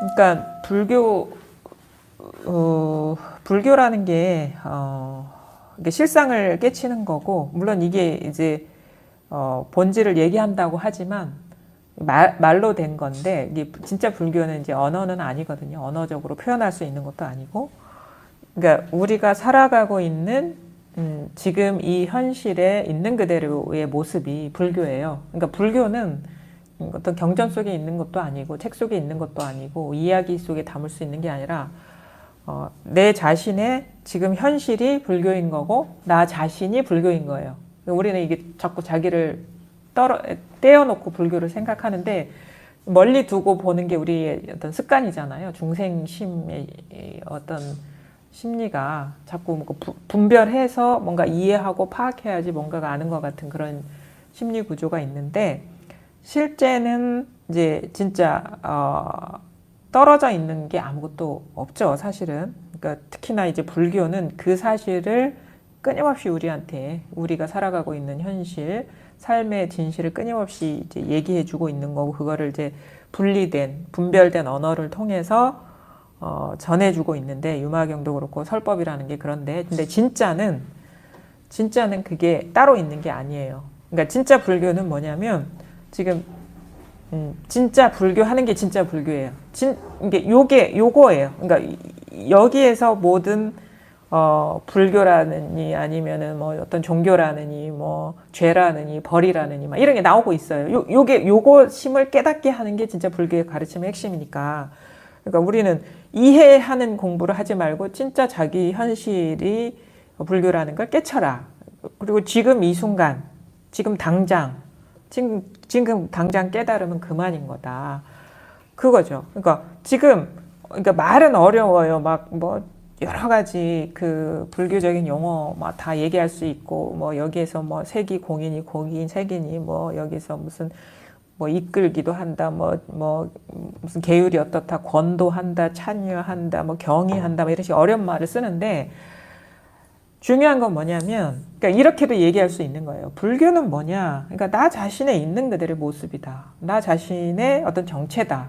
그러니까 불교 어, 불교라는 게 어, 실상을 깨치는 거고 물론 이게 이제 어, 본질을 얘기한다고 하지만 말, 말로 된 건데 이게 진짜 불교는 이제 언어는 아니거든요. 언어적으로 표현할 수 있는 것도 아니고 그러니까 우리가 살아가고 있는 음, 지금 이 현실에 있는 그대로의 모습이 불교예요. 그러니까 불교는 어떤 경전 속에 있는 것도 아니고 책 속에 있는 것도 아니고 이야기 속에 담을 수 있는 게 아니라 어, 내 자신의 지금 현실이 불교인 거고 나 자신이 불교인 거예요. 우리는 이게 자꾸 자기를 떨어 떼어놓고 불교를 생각하는데 멀리 두고 보는 게 우리의 어떤 습관이잖아요. 중생심의 이 어떤 심리가 자꾸 뭔가 부- 분별해서 뭔가 이해하고 파악해야지 뭔가가 아는 것 같은 그런 심리 구조가 있는데 실제는 이제 진짜 어, 떨어져 있는 게 아무것도 없죠, 사실은. 그러니까 특히나 이제 불교는 그 사실을 끊임없이 우리한테 우리가 살아가고 있는 현실, 삶의 진실을 끊임없이 이제 얘기해 주고 있는 거고 그거를 이제 분리된 분별된 언어를 통해서 어, 전해주고 있는데 유마경도 그렇고 설법이라는 게 그런데 근데 진짜는 진짜는 그게 따로 있는 게 아니에요. 그러니까 진짜 불교는 뭐냐면 지금 음, 진짜 불교 하는 게 진짜 불교예요. 진 이게 요게 요거예요. 그러니까 이- 여기에서 모든 어, 불교라느니 아니면은 뭐 어떤 종교라느니 뭐 죄라느니 벌이라느니 막 이런 게 나오고 있어요. 요 요게 요거 심을 깨닫게 하는 게 진짜 불교의 가르침의 핵심이니까. 그러니까 우리는 이해하는 공부를 하지 말고 진짜 자기 현실이 불교라는 걸 깨쳐라. 그리고 지금 이 순간, 지금 당장, 지금, 지금 당장 깨달으면 그만인 거다. 그거죠. 그러니까 지금, 그러니까 말은 어려워요. 막 뭐 여러 가지 그 불교적인 용어 막 다 얘기할 수 있고 뭐 여기에서 뭐 색이 공인이 공인 색이니 뭐 여기서 무슨 뭐 이끌기도 한다 뭐 뭐 무슨 계율이 어떻다 권도한다 찬유한다 뭐 경의한다 뭐 이런 식 어려운 말을 쓰는데 중요한 건 뭐냐면 그러니까 이렇게도 얘기할 수 있는 거예요. 불교는 뭐냐? 그러니까 나 자신의 있는 그대로의 모습이다. 나 자신의 어떤 정체다.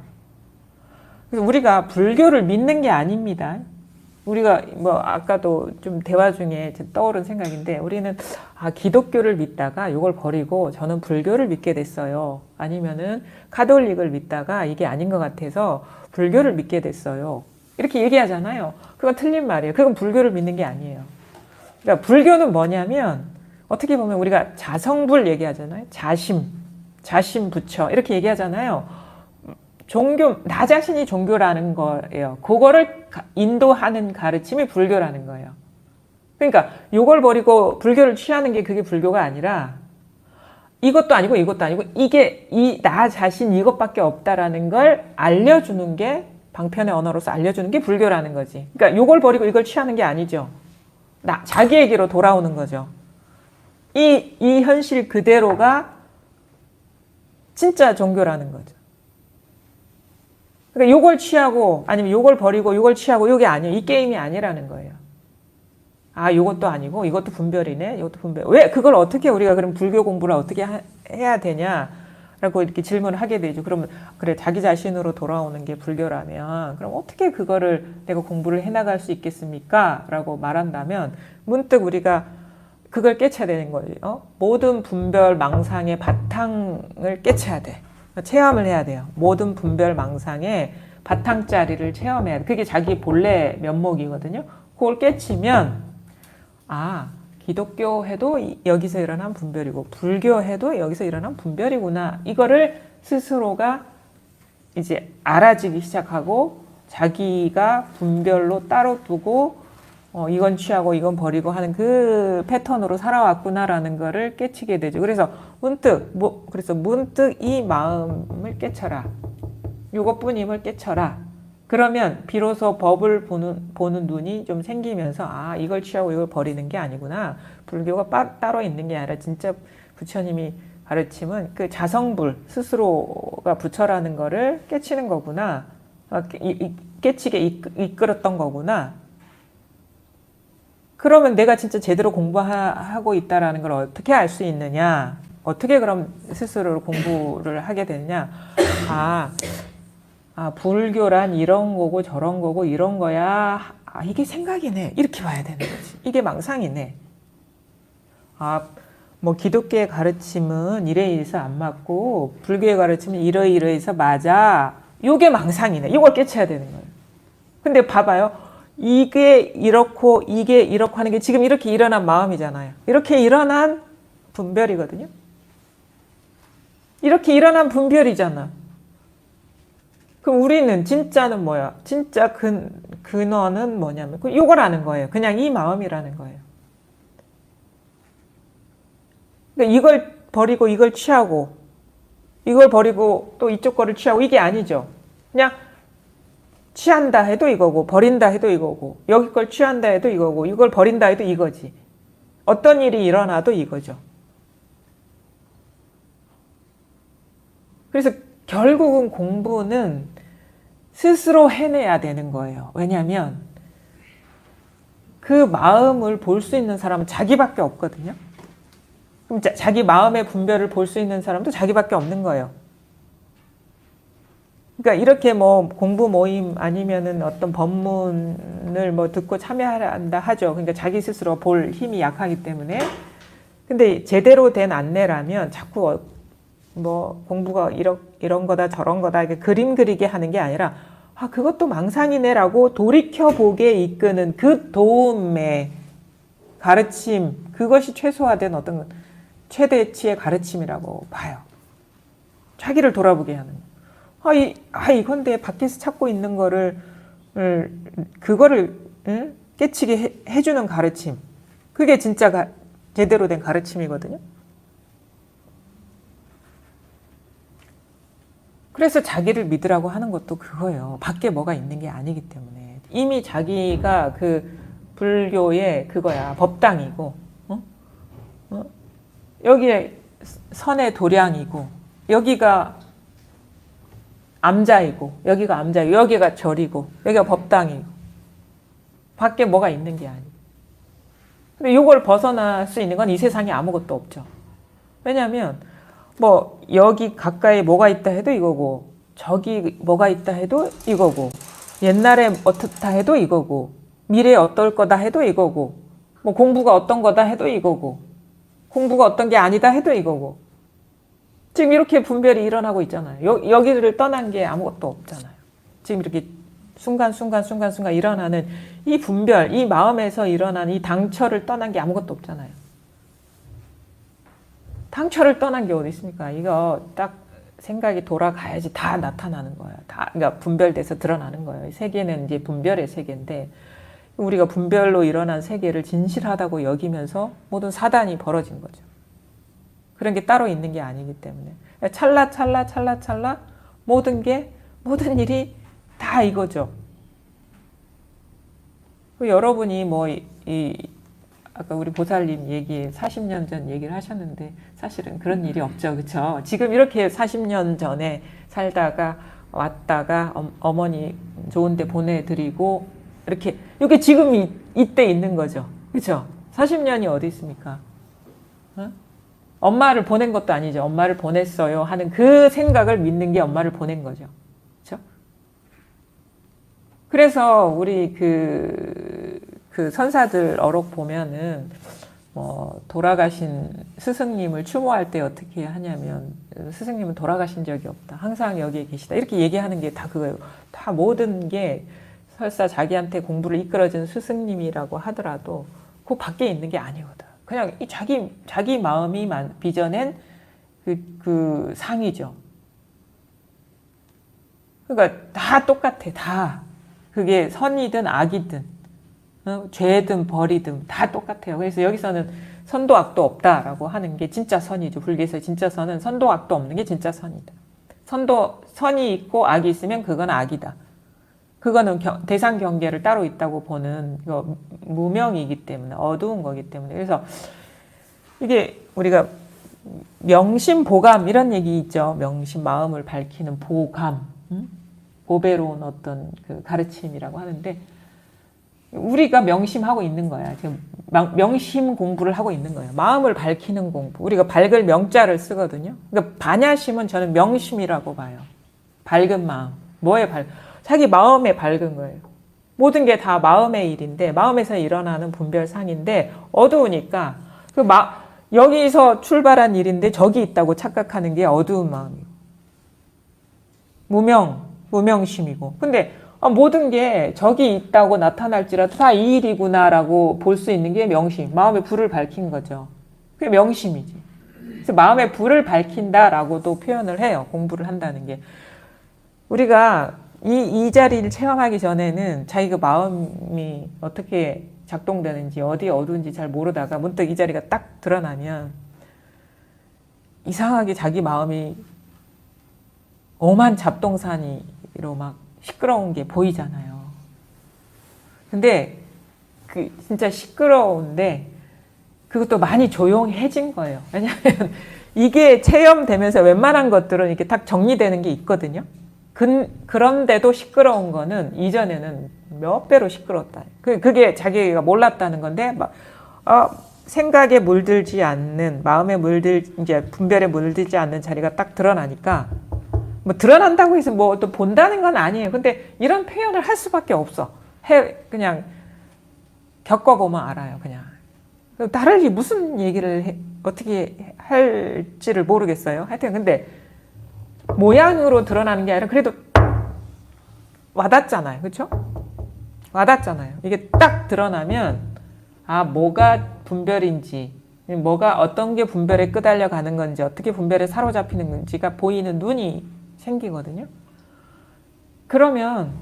그래서 우리가 불교를 믿는 게 아닙니다. 우리가 뭐 아까도 좀 대화 중에 떠오른 생각인데 우리는 아 기독교를 믿다가 이걸 버리고 저는 불교를 믿게 됐어요. 아니면은 카톨릭을 믿다가 이게 아닌 것 같아서 불교를 믿게 됐어요. 이렇게 얘기하잖아요. 그건 틀린 말이에요. 그건 불교를 믿는 게 아니에요. 그러니까 불교는 뭐냐면 어떻게 보면 우리가 자성불 얘기하잖아요. 자심, 자심 부처 이렇게 얘기하잖아요. 종교 나 자신이 종교라는 거예요. 그거를 가- 인도하는 가르침이 불교라는 거예요. 그러니까 요걸 버리고 불교를 취하는 게 그게 불교가 아니라 이것도 아니고 이것도 아니고 이게 이 나 자신 이것밖에 없다라는 걸 알려주는 게 방편의 언어로서 알려주는 게 불교라는 거지. 그러니까 요걸 버리고 이걸 취하는 게 아니죠. 나 자기에게로 돌아오는 거죠. 이, 이 현실 그대로가 진짜 종교라는 거죠. 그러니까 요걸 취하고 아니면 요걸 버리고 요걸 취하고 요게 아니에요. 이 게임이 아니라는 거예요. 아, 요것도 아니고 이것도 분별이네. 이것도 분별. 왜 그걸 어떻게 우리가 그럼 불교 공부를 어떻게 하- 해야 되냐? 라고 이렇게 질문을 하게 되죠. 그러면 그래 자기 자신으로 돌아오는 게 불교라면 그럼 어떻게 그거를 내가 공부를 해나갈 수 있겠습니까? 라고 말한다면 문득 우리가 그걸 깨쳐야 되는 거죠. 어? 모든 분별 망상의 바탕을 깨쳐야 돼. 체험을 해야 돼요. 모든 분별 망상의 바탕자리를 체험해야 돼. 그게 자기 본래 면목이거든요. 그걸 깨치면 아 기독교 해도 이- 여기서 일어난 분별이고 불교 해도 여기서 일어난 분별이구나. 이거를 스스로가 이제 알아지기 시작하고 자기가 분별로 따로 두고 어, 이건 취하고 이건 버리고 하는 그 패턴으로 살아왔구나라는 거를 깨치게 되죠. 그래서 문득 뭐 그래서 문득 이 마음을 깨쳐라. 요것뿐임을 깨쳐라. 그러면 비로소 법을 보는 보는 눈이 좀 생기면서 아 이걸 취하고 이걸 버리는 게 아니구나. 불교가 빠, 따로 있는 게 아니라 진짜 부처님이 가르침은 그 자성불 스스로가 부처라는 거를 깨치는 거구나. 아, 깨치게 이끌- 이끌었던 거구나. 그러면 내가 진짜 제대로 공부하고 있다라는 걸 어떻게 알 수 있느냐? 어떻게 그럼 스스로 공부를 하게 되느냐? 아, 아, 불교란 이런 거고 저런 거고 이런 거야. 아, 이게 생각이네. 이렇게 봐야 되는 거지. 이게 망상이네. 아, 뭐 기독교의 가르침은 이래 이래서 안 맞고 불교의 가르침은 이러 이러해서 맞아. 요게 망상이네. 요걸 깨쳐야 되는 거예요. 근데 봐봐요. 이게 이렇고 이게 이렇고 하는 게 지금 이렇게 일어난 마음이잖아요. 이렇게 일어난 분별이거든요. 이렇게 일어난 분별이잖아. 그럼 우리는 진짜는 뭐야? 진짜 근, 근원은 뭐냐면, 그 요걸 아는 거예요. 그냥 이 마음이라는 거예요. 그러니까 이걸 버리고 이걸 취하고, 이걸 버리고 또 이쪽 거를 취하고, 이게 아니죠. 그냥 취한다 해도 이거고, 버린다 해도 이거고, 여기 걸 취한다 해도 이거고, 이걸 버린다 해도 이거지. 어떤 일이 일어나도 이거죠. 그래서 결국은 공부는 스스로 해내야 되는 거예요. 왜냐하면 그 마음을 볼 수 있는 사람은 자기밖에 없거든요. 그럼 자, 자기 마음의 분별을 볼 수 있는 사람도 자기밖에 없는 거예요. 그러니까 이렇게 뭐 공부 모임 아니면은 어떤 법문을 뭐 듣고 참여한다 하죠. 그러니까 자기 스스로 볼 힘이 약하기 때문에. 근데 제대로 된 안내라면 자꾸 어- 뭐 공부가 이런 이런 거다 저런 거다 이렇게 그림 그리게 하는 게 아니라 아 그것도 망상이네라고 돌이켜 보게 이끄는 그 도움의 가르침 그것이 최소화된 어떤 최대치의 가르침이라고 봐요. 자기를 돌아보게 하는. 아, 이, 아 이건데 밖에서 찾고 있는 거를 을, 그거를 응? 깨치게 해, 해주는 가르침. 그게 진짜 가, 제대로 된 가르침이거든요. 그래서 자기를 믿으라고 하는 것도 그거예요. 밖에 뭐가 있는 게 아니기 때문에. 이미 자기가 그 불교의 그거야. 법당이고, 어? 어? 여기에 선의 도량이고, 여기가 암자이고, 여기가 암자이고, 여기가 절이고, 여기가 법당이고, 밖에 뭐가 있는 게 아니고. 근데 이걸 벗어날 수 있는 건 이 세상에 아무것도 없죠. 왜냐하면, 뭐 여기 가까이 뭐가 있다 해도 이거고 저기 뭐가 있다 해도 이거고 옛날에 어떻다 해도 이거고 미래에 어떨 거다 해도 이거고 뭐 공부가 어떤 거다 해도 이거고 공부가 어떤 게 아니다 해도 이거고 지금 이렇게 분별이 일어나고 있잖아요. 여, 여기를 떠난 게 아무것도 없잖아요. 지금 이렇게 순간순간 순간순간 일어나는 이 분별, 이 마음에서 일어나는 이 당처를 떠난 게 아무것도 없잖아요. 당초를 떠난 게 어디 있습니까? 이거 딱 생각이 돌아가야지 다 나타나는 거예요. 다 그러니까 분별돼서 드러나는 거예요. 이 세계는 이제 분별의 세계인데 우리가 분별로 일어난 세계를 진실하다고 여기면서 모든 사단이 벌어진 거죠. 그런 게 따로 있는 게 아니기 때문에 찰나 찰나 찰나 찰나 모든 게 모든 일이 다 이거죠. 그 여러분이 뭐이 아까 우리 보살님 얘기 40년 전 얘기를 하셨는데 사실은 그런 일이 없죠. 그렇죠? 지금 이렇게 40년 전에 살다가 왔다가 어, 어머니 좋은 데 보내 드리고 이렇게 이게 지금 이, 이때 있는 거죠. 그렇죠? 40년이 어디 있습니까? 어? 엄마를 보낸 것도 아니죠. 엄마를 보냈어요 하는 그 생각을 믿는 게 엄마를 보낸 거죠. 그렇죠? 그래서 우리 그, 그 선사들 어록 보면은 뭐 돌아가신 스승님을 추모할 때 어떻게 하냐면 스승님은 돌아가신 적이 없다. 항상 여기에 계시다. 이렇게 얘기하는 게 다 그거예요. 다 모든 게 설사 자기한테 공부를 이끌어준 스승님이라고 하더라도 그 밖에 있는 게 아니거든. 그냥 이 자기 자기 마음이 만- 빚어낸 그, 그 상이죠. 그러니까 다 똑같아. 다 그게 선이든 악이든 어? 죄든 벌이든 다 똑같아요. 그래서 여기서는 선도 악도 없다라고 하는 게 진짜 선이죠. 불교에서 진짜 선은 선도 악도 없는 게 진짜 선이다. 선도 선이 있고 악이 있으면 그건 악이다. 그거는 경- 대상 경계를 따로 있다고 보는 이거 무명이기 때문에 어두운 거기 때문에 그래서 이게 우리가 명심 보감 이런 얘기 있죠. 명심 마음을 밝히는 보감, 음? 보배로운 어떤 그 가르침이라고 하는데 우리가 명심하고 있는 거야. 지금 명- 명심 공부를 하고 있는 거예요. 마음을 밝히는 공부. 우리가 밝을 명자를 쓰거든요. 그러니까 반야심은 저는 명심이라고 봐요. 밝은 마음. 뭐에 밝? 자기 마음에 밝은 거예요. 모든 게 다 마음의 일인데 마음에서 일어나는 분별상인데 어두우니까 그 마, 여기서 출발한 일인데 저기 있다고 착각하는 게 어두운 마음이고 무명 무명심이고 근데 아, 모든 게 저기 있다고 나타날지라도 다 이 일이구나라고 볼 수 있는 게 명심. 마음의 불을 밝힌 거죠. 그게 명심이지. 그래서 마음의 불을 밝힌다라고도 표현을 해요. 공부를 한다는 게. 우리가 이, 이 자리를 체험하기 전에는 자기가 마음이 어떻게 작동되는지 어디 어두운지 잘 모르다가 문득 이 자리가 딱 드러나면 이상하게 자기 마음이 엄한 잡동사니로 막 시끄러운 게 보이잖아요. 근데 그 진짜 시끄러운데 그것도 많이 조용해진 거예요. 왜냐하면 이게 체험되면서 웬만한 것들은 이렇게 딱 정리되는 게 있거든요. 그, 그런데도 시끄러운 거는 이전에는 몇 배로 시끄러웠다. 그, 그게 자기가 몰랐다는 건데, 막, 어, 생각에 물들지 않는, 마음에 물들, 이제 분별에 물들지 않는 자리가 딱 드러나니까, 뭐 드러난다고 해서 뭐 또 본다는 건 아니에요. 근데 이런 표현을 할 수밖에 없어. 해, 그냥 겪어보면 알아요, 그냥. 다르게 무슨 얘기를 해, 어떻게 할지를 모르겠어요. 하여튼 근데 모양으로 드러나는 게 아니라 그래도 와닿잖아요. 그렇죠? 와닿잖아요. 이게 딱 드러나면 아 뭐가 분별인지 뭐가 어떤 게 분별에 끄달려 가는 건지 어떻게 분별에 사로잡히는 건지가 보이는 눈이 생기거든요. 그러면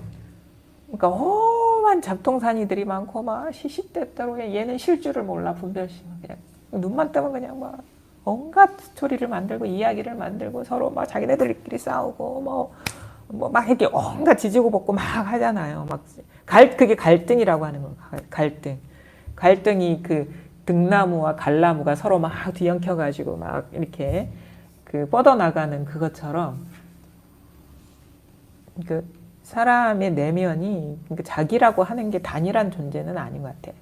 그러니까 험한 잡동사니들이 많고 막 시시때때로 얘는 실 줄을 몰라 분별심 그냥 눈만 뜨면 그냥 막 온갖 스토리를 만들고 이야기를 만들고 서로 막 자기네들끼리 싸우고 뭐 뭐 막 이렇게 온갖 지지고 볶고 막 하잖아요. 막 갈 그게 갈등이라고 하는 거 갈등. 갈등이 그 등나무와 갈나무가 서로 막 뒤엉켜 가지고 막 이렇게 그 뻗어 나가는 그것처럼 그 사람의 내면이 그 자기라고 하는 게 단일한 존재는 아닌 것 같아.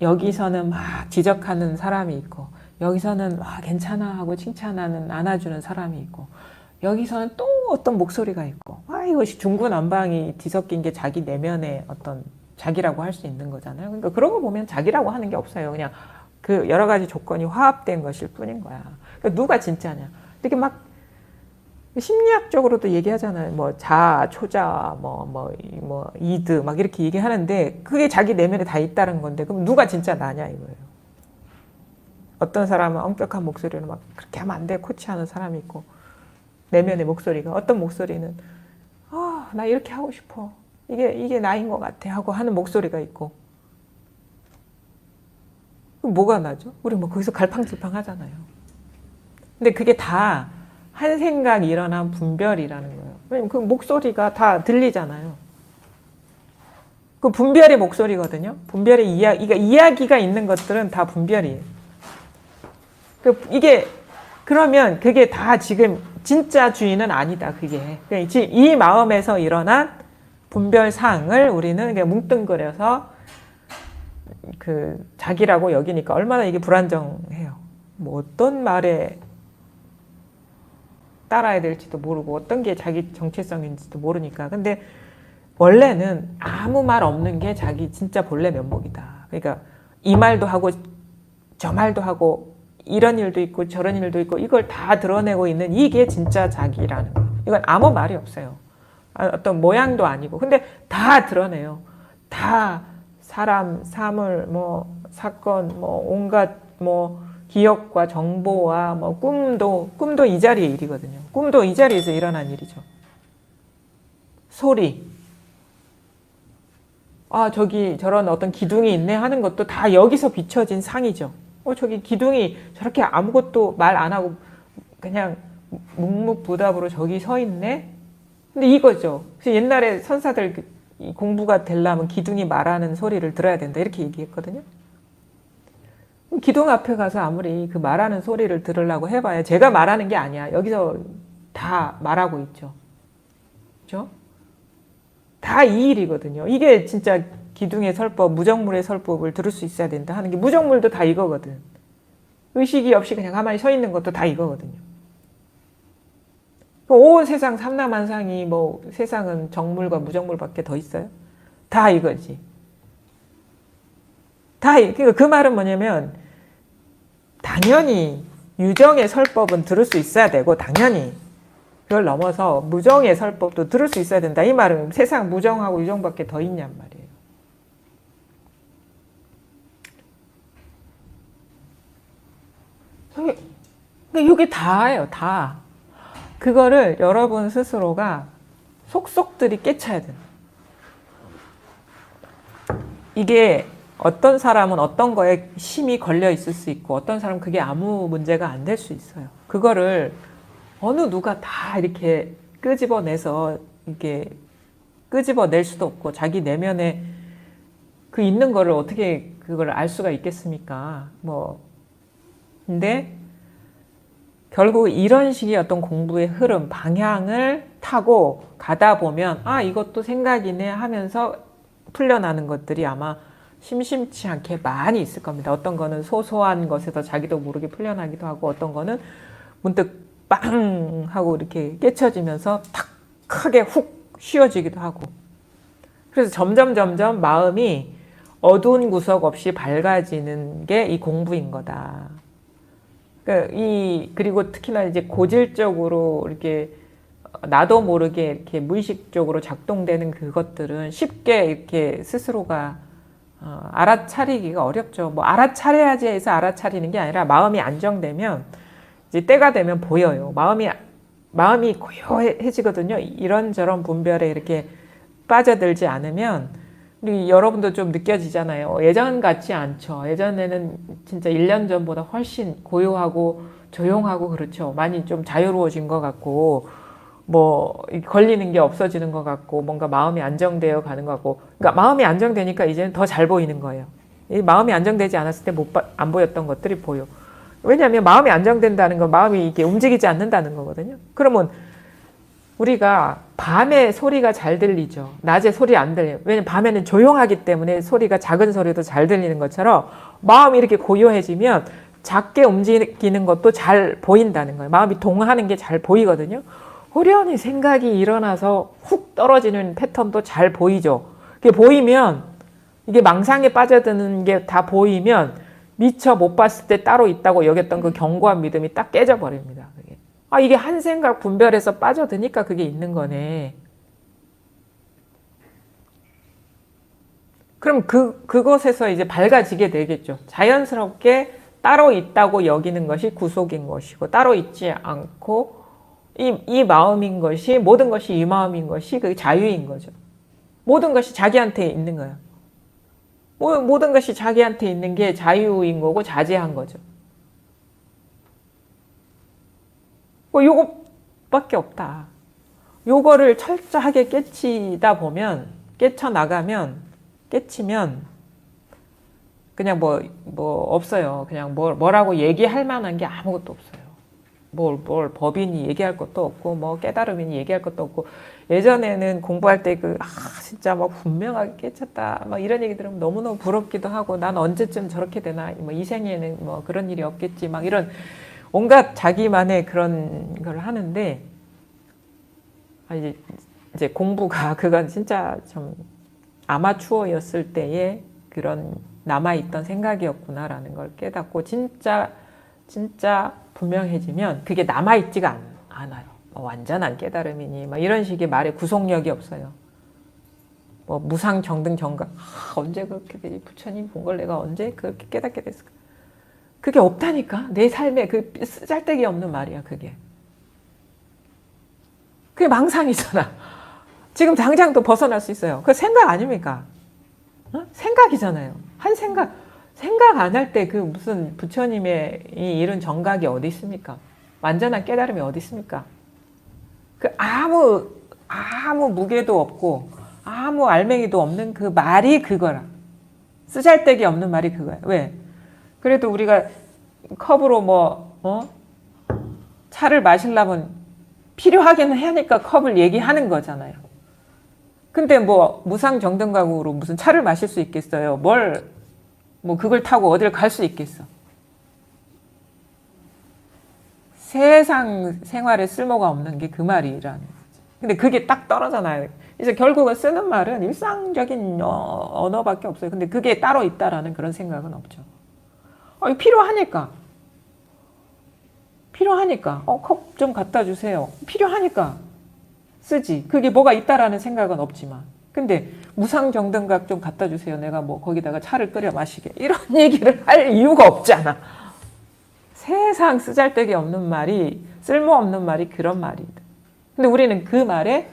여기서는 막 지적하는 사람이 있고 여기서는 와 괜찮아 하고 칭찬하는 안아주는 사람이 있고 여기서는 또 어떤 목소리가 있고 아 이것이 중구난방이 뒤섞인 게 자기 내면의 어떤 자기라고 할 수 있는 거잖아요. 그러니까 그런 거 보면 자기라고 하는 게 없어요. 그냥 그 여러 가지 조건이 화합된 것일 뿐인 거야. 그러니까 누가 진짜냐? 이렇게 막 심리학적으로도 얘기하잖아요. 뭐 자, 초자, 뭐 뭐 뭐 이드 막 이렇게 얘기하는데 그게 자기 내면에 다 있다는 건데 그럼 누가 진짜 나냐 이거예요. 어떤 사람은 엄격한 목소리로 막 그렇게 하면 안 돼 코치하는 사람이 있고 내면의 목소리가 어떤 목소리는 아, 나 이렇게 하고 싶어. 이게 이게 나인 것 같아 하고 하는 목소리가 있고 그럼 뭐가 나죠? 우리 뭐 거기서 갈팡질팡 하잖아요. 근데 그게 다 한 생각이 일어난 분별이라는 거예요. 왜냐면 그 목소리가 다 들리잖아요. 그 분별의 목소리거든요. 분별의 이야기, 이야기가 있는 것들은 다 분별이에요. 그 이게 그러면 그게 다 지금 진짜 주인은 아니다. 그게 그러니까 이 마음에서 일어난 분별상을 우리는 그냥 뭉뚱그려서 그 자기라고 여기니까 얼마나 이게 불안정해요. 뭐 어떤 말에 따라야 될지도 모르고 어떤 게 자기 정체성인지도 모르니까. 근데 원래는 아무 말 없는 게 자기 진짜 본래 면목이다. 그러니까 이 말도 하고 저 말도 하고 이런 일도 있고 저런 일도 있고 이걸 다 드러내고 있는 이게 진짜 자기라는 거. 이건 아무 말이 없어요. 아, 어떤 모양도 아니고. 근데 다 드러내요. 다 사람, 사물, 뭐 사건, 뭐 온갖 뭐 기억과 정보와 뭐 꿈도 꿈도 이 자리의 일이거든요. 꿈도 이 자리에서 일어난 일이죠. 소리. 아, 저기 저런 어떤 기둥이 있네 하는 것도 다 여기서 비춰진 상이죠. 어, 저기 기둥이 저렇게 아무것도 말 안 하고 그냥 묵묵부답으로 저기 서 있네? 근데 이거죠. 그래서 옛날에 선사들 그- 이 공부가 되려면 기둥이 말하는 소리를 들어야 된다. 이렇게 얘기했거든요. 기둥 앞에 가서 아무리 그 말하는 소리를 들으려고 해봐야 제가 말하는 게 아니야. 여기서 다 말하고 있죠. 그죠? 다 이 일이거든요. 이게 진짜 기둥의 설법, 무정물의 설법을 들을 수 있어야 된다 하는 게 무정물도 다 이거거든. 의식이 없이 그냥 가만히 서 있는 것도 다 이거거든요. 온 세상 삼라만상이 뭐 세상은 정물과 무정물밖에 더 있어요? 다 이거지. 다 이- 그러니까 그 말은 뭐냐면 당연히 유정의 설법은 들을 수 있어야 되고 당연히 그걸 넘어서 무정의 설법도 들을 수 있어야 된다. 이 말은 세상 무정하고 유정밖에 더 있냔 말이에요. 근데 이게 다예요, 다. 그거를 여러분 스스로가 속속들이 깨쳐야 돼요. 이게 어떤 사람은 어떤 거에 힘이 걸려 있을 수 있고 어떤 사람은 그게 아무 문제가 안 될 수 있어요. 그거를 어느 누가 다 이렇게 끄집어내서 이게 끄집어낼 수도 없고 자기 내면에 그 있는 거를 어떻게 그걸 알 수가 있겠습니까? 뭐 근데 결국 이런 식의 어떤 공부의 흐름, 방향을 타고 가다 보면 아 이것도 생각이네 하면서 풀려나는 것들이 아마 심심치 않게 많이 있을 겁니다. 어떤 거는 소소한 것에서 자기도 모르게 풀려나기도 하고 어떤 거는 문득 빵 하고 이렇게 깨쳐지면서 탁 크게 훅 쉬어지기도 하고 그래서 점점 점점 마음이 어두운 구석 없이 밝아지는 게 이 공부인 거다. 그러니까 이 그리고 특히나 이제 고질적으로 이렇게 나도 모르게 이렇게 무의식적으로 작동되는 그것들은 쉽게 이렇게 스스로가 어, 알아차리기가 어렵죠. 뭐 알아차려야지 해서 알아차리는 게 아니라 마음이 안정되면 이제 때가 되면 보여요. 마음이 마음이 고요해지거든요. 이런저런 분별에 이렇게 빠져들지 않으면 우리 여러분도 좀 느껴지잖아요. 예전 같지 않죠. 예전에는 진짜 1년 전보다 훨씬 고요하고 조용하고 그렇죠. 많이 좀 자유로워진 것 같고 뭐 걸리는 게 없어지는 것 같고 뭔가 마음이 안정되어 가는 것 같고 그러니까 마음이 안정되니까 이제는 더 잘 보이는 거예요. 이 마음이 안정되지 않았을 때 못 안 보였던 것들이 보여. 왜냐하면 마음이 안정된다는 건 마음이 이게 움직이지 않는다는 거거든요. 그러면 우리가 밤에 소리가 잘 들리죠. 낮에 소리 안 들려요. 왜냐면 밤에는 조용하기 때문에 소리가 작은 소리도 잘 들리는 것처럼 마음이 이렇게 고요해지면 작게 움직이는 것도 잘 보인다는 거예요. 마음이 동하는 게 잘 보이거든요. 호련히 생각이 일어나서 훅 떨어지는 패턴도 잘 보이죠. 그게 보이면 이게 망상에 빠져드는 게 다 보이면 미처 못 봤을 때 따로 있다고 여겼던 그 견고한 믿음이 딱 깨져버립니다. 그게. 아, 이게 한 생각 분별해서 빠져드니까 그게 있는 거네. 그럼 그, 그것에서 이제 밝아지게 되겠죠. 자연스럽게 따로 있다고 여기는 것이 구속인 것이고, 따로 있지 않고, 이, 이 마음인 것이, 모든 것이 이 마음인 것이 그 자유인 거죠. 모든 것이 자기한테 있는 거예요. 모- 모든 것이 자기한테 있는 게 자유인 거고 자제한 거죠. 뭐 요것밖에 없다. 요거를 철저하게 깨치다 보면 깨쳐 나가면 깨치면 그냥 뭐뭐 없어요. 그냥 뭐 뭐라고 얘기할 만한 게 아무것도 없어요. 뭘, 뭘 법인이 얘기할 것도 없고 뭐 깨달음인이 얘기할 것도 없고 예전에는 공부할 때 그 아 진짜 막 분명하게 깨쳤다 막 이런 얘기 들으면 너무너무 부럽기도 하고 난 언제쯤 저렇게 되나 뭐 이 생에는 뭐 그런 일이 없겠지 막 이런 온갖 자기만의 그런 걸 하는데 아 이제 이제 공부가 그건 진짜 좀 아마추어였을 때의 그런 남아 있던 생각이었구나라는 걸 깨닫고 진짜 진짜 분명해지면 그게 남아있지가 않, 않아요. 뭐 완전한 깨달음이니 막 이런 식의 말에 구속력이 없어요. 뭐 무상 정등 정각 아, 언제 그렇게 되지 부처님 본 걸 내가 언제 그렇게 깨닫게 됐을까? 그게 없다니까 내 삶에 그 쓰잘데기 없는 말이야 그게. 그게 망상이잖아. 지금 당장도 벗어날 수 있어요. 그 생각 아닙니까? 어? 생각이잖아요. 한 생각 생각 안 할 때 그 무슨 부처님의 이 이런 정각이 어디 있습니까? 완전한 깨달음이 어디 있습니까? 그 아무 아무 무게도 없고 아무 알맹이도 없는 그 말이 그거라. 쓰잘데기 없는 말이 그거야. 왜? 그래도 우리가 컵으로 뭐 어? 차를 마시려면 필요하긴 하니까 컵을 얘기하는 거잖아요. 근데 뭐 무상 정등각으로 무슨 차를 마실 수 있겠어요? 뭘 뭐 그걸 타고 어딜 갈 수 있겠어? 세상 생활에 쓸모가 없는 게 그 말이라는 거지. 근데 그게 딱 떨어져나요. 그래서 결국은 쓰는 말은 일상적인 어, 언어밖에 없어요. 근데 그게 따로 있다라는 그런 생각은 없죠. 어, 필요하니까. 필요하니까. 어, 컵 좀 갖다 주세요. 필요하니까. 쓰지. 그게 뭐가 있다라는 생각은 없지만. 근데 무상 정등각 좀 갖다 주세요. 내가 뭐 거기다가 차를 끓여 마시게. 이런 얘기를 할 이유가 없잖아. 세상 쓰잘데기 없는 말이 쓸모없는 말이 그런 말이다. 근데 우리는 그 말에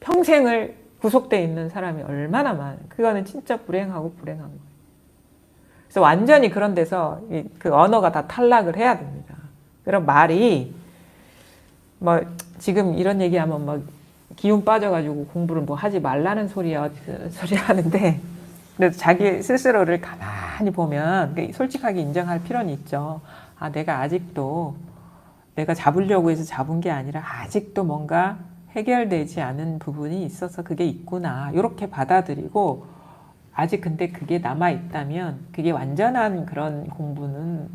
평생을 구속돼 있는 사람이 얼마나 많아. 그거는 진짜 불행하고 불행한 거예요. 그래서 완전히 그런 데서 이그 언어가 다 탈락을 해야 됩니다. 그런 말이 뭐 지금 이런 얘기하면 막 기운 빠져가지고 공부를 뭐 하지 말라는 소리야 소리 하는데 그래도 자기 스스로를 가만히 보면 그 솔직하게 인정할 필요는 있죠. 아 내가 아직도 내가 잡으려고 해서 잡은 게 아니라 아직도 뭔가 해결되지 않은 부분이 있어서 그게 있구나 이렇게 받아들이고 아직 근데 그게 남아 있다면 그게 완전한 그런 공부는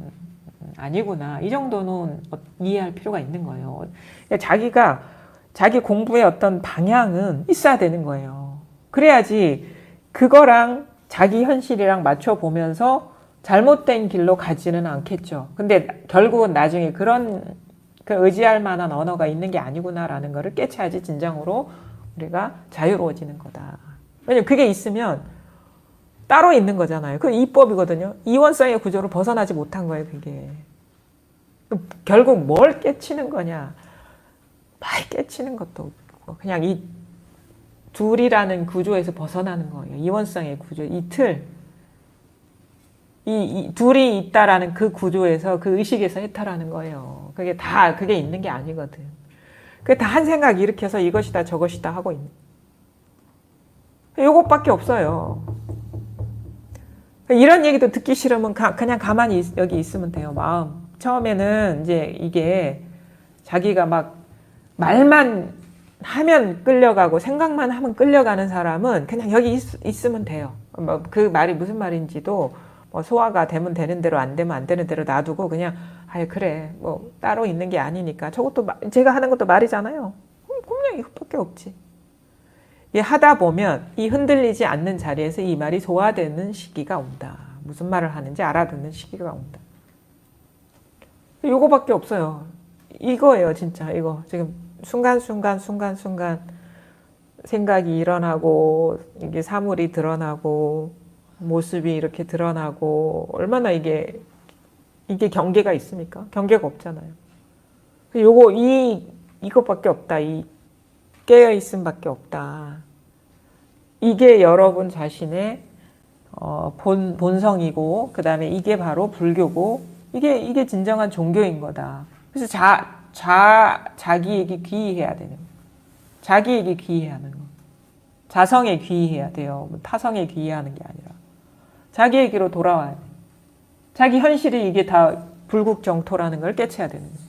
아니구나 이 정도는 어- 이해할 필요가 있는 거예요. 그러니까 자기가 자기 공부의 어떤 방향은 있어야 되는 거예요. 그래야지 그거랑 자기 현실이랑 맞춰 보면서 잘못된 길로 가지는 않겠죠. 근데 결국은 나중에 그런 그 의지할 만한 언어가 있는 게 아니구나라는 거를 깨쳐야지 진정으로 우리가 자유로워지는 거다. 왜냐면 그게 있으면 따로 있는 거잖아요. 그 이법이거든요. 이원성의 구조를 벗어나지 못한 거예요, 그게. 결국 뭘 깨치는 거냐? 말 깨치는 것도 없고 그냥 이 둘이라는 구조에서 벗어나는 거예요. 이원성의 구조, 이 틀. 이, 이 둘이 있다라는 그 구조에서 그 의식에서 해탈하는 거예요. 그게 다 그게 있는 게 아니거든. 그게 다 한 생각 일으켜서 이것이다 저것이다 하고 있는. 요것밖에 없어요. 이런 얘기도 듣기 싫으면 가- 그냥 가만히 있- 여기 있으면 돼요. 마음. 처음에는 이제 이게 자기가 막 말만 하면 끌려가고 생각만 하면 끌려가는 사람은 그냥 여기 있, 으면 돼요. 뭐 그 말이 무슨 말인지도 뭐 소화가 되면 되는 대로 안 되면 안 되는 대로 놔두고 그냥 아유 그래 뭐 따로 있는 게 아니니까 저것도 마- 제가 하는 것도 말이잖아요. 그냥 이것밖에 없지. 이 하다 보면 이 흔들리지 않는 자리에서 이 말이 소화되는 시기가 온다. 무슨 말을 하는지 알아듣는 시기가 온다. 요거밖에 없어요. 이거예요, 진짜. 이거. 지금 순간순간, 순간순간 생각이 일어나고, 이게 사물이 드러나고, 모습이 이렇게 드러나고, 얼마나 이게, 이게 경계가 있습니까? 경계가 없잖아요. 요거, 이, 이것밖에 없다. 이 깨어 있음밖에 없다. 이게 여러분 자신의 어, 본, 본성이고, 그 다음에 이게 바로 불교고, 이게, 이게 진정한 종교인 거다. 그래서 자, 자, 자기에게 귀의해야 되는 거. 자기에게 귀의하는 거. 자성에 귀의해야 돼요. 뭐 타성에 귀의하는 게 아니라. 자기에게로 돌아와야 돼. 자기 현실이 이게 다 불국정토라는 걸 깨쳐야 되는 거죠.